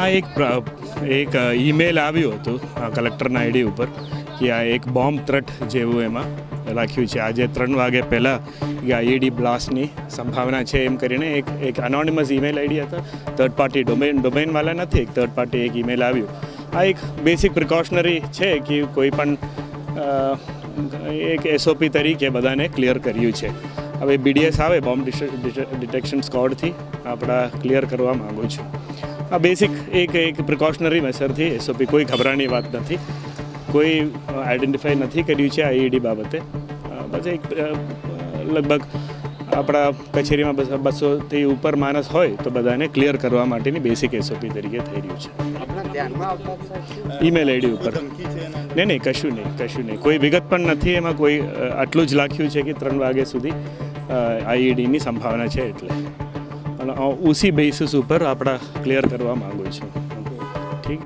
આ એક એક ઈમેલ આવ્યું હતું આ કલેક્ટરના આઈડી ઉપર કે આ એક બોમ્બ ત્રટ જેવું એમાં લખ્યું છે. આજે ત્રણ વાગે પહેલાં આઈઈડી બ્લાસ્ટની સંભાવના છે એમ કરીને એક એક અનોનિમસ ઈમેલ આઈડી હતા. થર્ડ પાર્ટી ડોમેન ડોમેનવાળા નથી, એક થર્ડ પાર્ટી એક ઈમેલ આવ્યું. આ એક બેસિક પ્રિકોશનરી છે કે કોઈ પણ એક એસઓપી તરીકે બધાને ક્લિયર કર્યું છે. હવે બીડીએસ આવે બોમ્બ ડિટેક્શન સ્કોડથી આપણા ક્લિયર કરવા માગું છું. આ બેસિક એક એક પ્રિકોશનરી મેસરથી એસઓપી કોઈ ખબરાની વાત નથી. કોઈ આઈડેન્ટિફાઈ નથી કર્યું છે આઈઈડી બાબતે. અ, બસ એક લગભગ આપણા કચેરીમાં બસ બસોથી ઉપર માણસ હોય તો બધાને ક્લિયર કરવા માટેની બેસિક એસઓપી તરીકે થઈ રહ્યું છે. ઈમેલ આઈડી ઉપર? નહીં નહીં કશું નહીં કશું નહીં. કોઈ વિગત પણ નથી એમાં કોઈ આટલું જ લખ્યું છે કે ત્રણ વાગ્યા સુધી. આઈઈડીની સંભાવના છે એટલે. પણ ઉસી બેસિસ ઉપર આપણા ક્લિયર કરવા માગું છું. ઠીક?